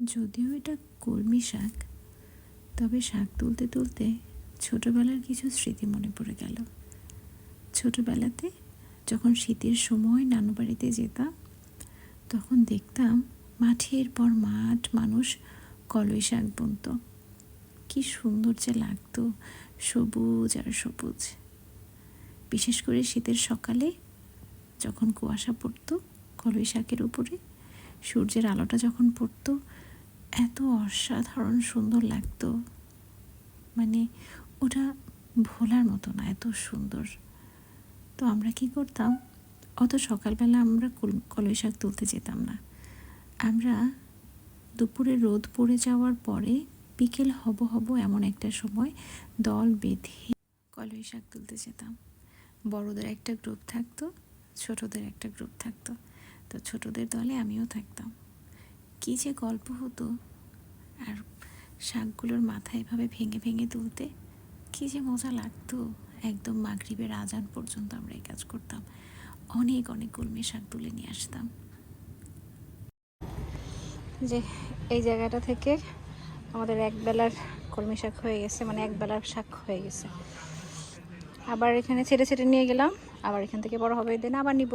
যদিও এটা কলমি শাক, তবে শাক তুলতে তুলতে ছোটবেলার কিছু স্মৃতি মনে পড়ে গেল। ছোটবেলাতে যখন শীতের সময় নানু বাড়িতে যেতাম, তখন দেখতাম মাঠের পর মাঠ মানুষ কলই শাক বুনতো। কি সুন্দর যে লাগতো সবুজ আর সবুজ। বিশেষ করে শীতের সকালে যখন কুয়াশা পড়তো, কলই শাকের উপরে সূর্যের আলোটা যখন পড়তো এত অসাধারণ সুন্দর লাগতো। মানে ওটা ভোলার মতো না, এত সুন্দর। তো আমরা কি করতাম? অত সকালবেলা আমরা কল- কলই শাক তুলতে যেতাম না। আমরা দুপুরে রোদ পড়ে যাওয়ার পরে বিকেল হব হব এমন একটা সময় দল বেঁধে কলই শাক তুলতে যেতাম। বড়দের একটা গ্রুপ থাকতো, ছোটদের একটা গ্রুপ থাকতো। তো ছোটদের দলে আমিও থাকতাম। কী যে গল্প হতো। আর শাকগুলোর মাথা এভাবে ভেঙে ভেঙে তুলতে কী যে মজা লাগতো। একদম মাগরিবের আজান পর্যন্ত আমরা এই কাজ করতাম। অনেক অনেক কলমি শাক তুলে নিয়ে আসতাম। যে এই জায়গাটা থেকে আমাদের এক বেলার কলমি শাক হয়ে গেছে মানে এক বেলার শাক হয়ে গেছে। আবার এখানে ছেড়ে ছেড়ে নিয়ে গেলাম, আবার এখান থেকে বড় হবে, দিন আবার নিব।